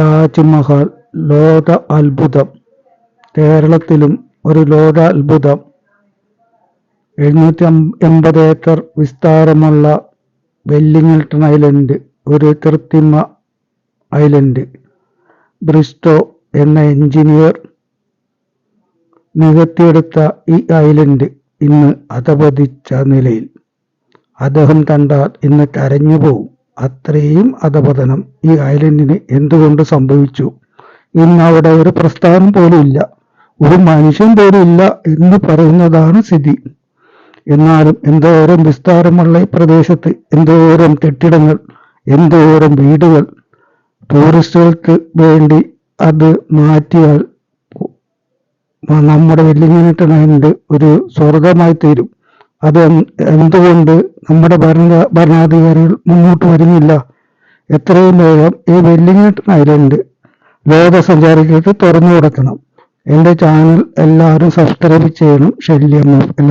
താജ്മഹൽ ലോക അത്ഭുതം. കേരളത്തിലും ഒരു ലോക അത്ഭുതം. എഴുന്നൂറ്റി എൺപത് ഏക്കർ വിസ്താരമുള്ള വെല്ലിംഗ്ടൺ ഐലൻഡ് ഒരു കൃത്രിമ ഐലൻഡ്. ബ്രിസ്റ്റോ എന്ന എഞ്ചിനീയർ നികത്തിയെടുത്ത ഈ ഐലൻഡ് ഇന്ന് അധപതിച്ച നിലയിൽ. അദ്ദേഹം കണ്ടാൽ ഇന്ന് കരഞ്ഞു പോവും അത്രയും അധപതനം ഈ ഐലൻഡിന് എന്തുകൊണ്ട് സംഭവിച്ചു? ഇന്ന് അവിടെ ഒരു പ്രസ്ഥാനം പോലും ഇല്ല. ഒരു മനുഷ്യൻ പോലും ഇല്ല എന്ന് പറയുന്നതാണ് സ്ഥിതി. എന്നാലും എന്തോരം വിസ്താരമുള്ള ഈ പ്രദേശത്ത് എന്തോരം കെട്ടിടങ്ങൾ എന്തോരം വീടുകൾ ടൂറിസ്റ്റുകൾക്ക് വേണ്ടി അത് മാറ്റിയാൽ നമ്മുടെ വെല്ലിങ്ങനെ ഒരു സ്വർഗമായി തീരും. അത് എന്തുകൊണ്ട് നമ്മുടെ ഭരണ ഭരണാധികാരികൾ മുന്നോട്ട് വരുന്നില്ല? എത്രയും വേഗം ഈ വെല്ലിങ്ങട്ടൺ ഐലൻഡ് ലോകസഞ്ചാരികൾക്ക് തുറന്നു കൊടുക്കണം. എന്റെ ചാനൽ എല്ലാവരും സബ്സ്ക്രൈബ് ചെയ്യണം ശല്യം എല്ലാവർക്കും